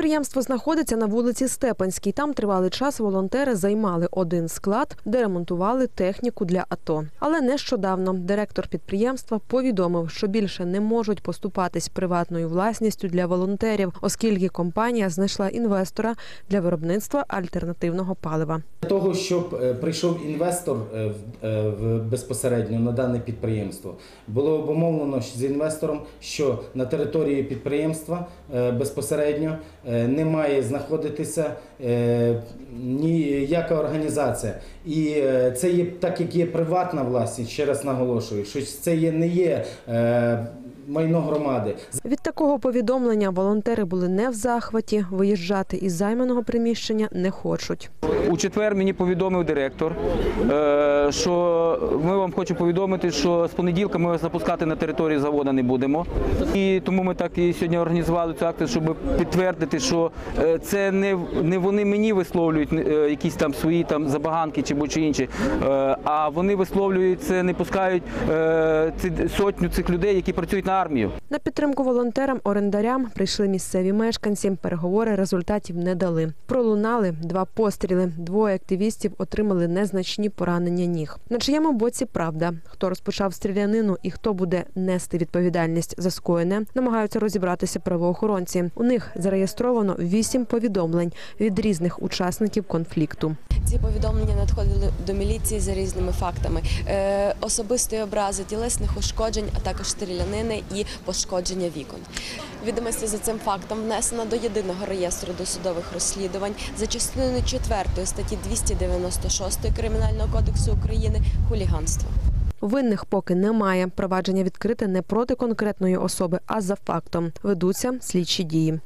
Підприємство знаходиться на вулиці Степанській. Там тривалий час волонтери займали один склад, де ремонтували техніку для АТО. Але нещодавно директор підприємства повідомив, що більше не можуть поступатись приватною власністю для волонтерів, оскільки компанія знайшла інвестора для виробництва альтернативного палива. Для того, щоб е, прийшов інвестор е, е, безпосередньо на дане підприємство, було обумовлено з інвестором, що на території підприємства безпосередньо не має знаходитися е, ніяка організація. І е, це є так, як є приватна власність, ще раз наголошую, що це є, не є е, майно громади. Від такого повідомлення волонтери були не в захваті. Виїжджати із займаного приміщення не хочуть. У четвер мені повідомив директор, е, що ми вам хочемо повідомити, що з понеділка ми вас запускати на території заводу не будемо. І тому ми так і сьогодні організували цю акцію, щоб підтвердити, що е, це не, не вони мені висловлюють е, якісь там свої там забаганки чи будь-що інші, а вони висловлюють це, не пускають сотню цих людей, які працюють на армію. На підтримку волонтерам орендарям прийшли місцеві мешканці. Переговори результатів не дали. Пролунали два постріли. Двоє активістів отримали незначні поранення ніг. На чиєму боці правда, хто розпочав стрілянину і хто буде нести відповідальність за скоєне, намагаються розібратися правоохоронці. У них зареєстровано вісім повідомлень від різних учасників конфлікту. Ці повідомлення надходили до міліції за різними фактами: е, особистої образи, тілесних ушкоджень, а також стрілянини і пошкодження вікон. Відомості за цим фактом внесено до єдиного реєстру досудових розслідувань за частиною 4 статті 296 Кримінального кодексу України хуліганство. Винних поки немає. Провадження відкрите не проти конкретної особи, а за фактом. Ведуться слідчі дії.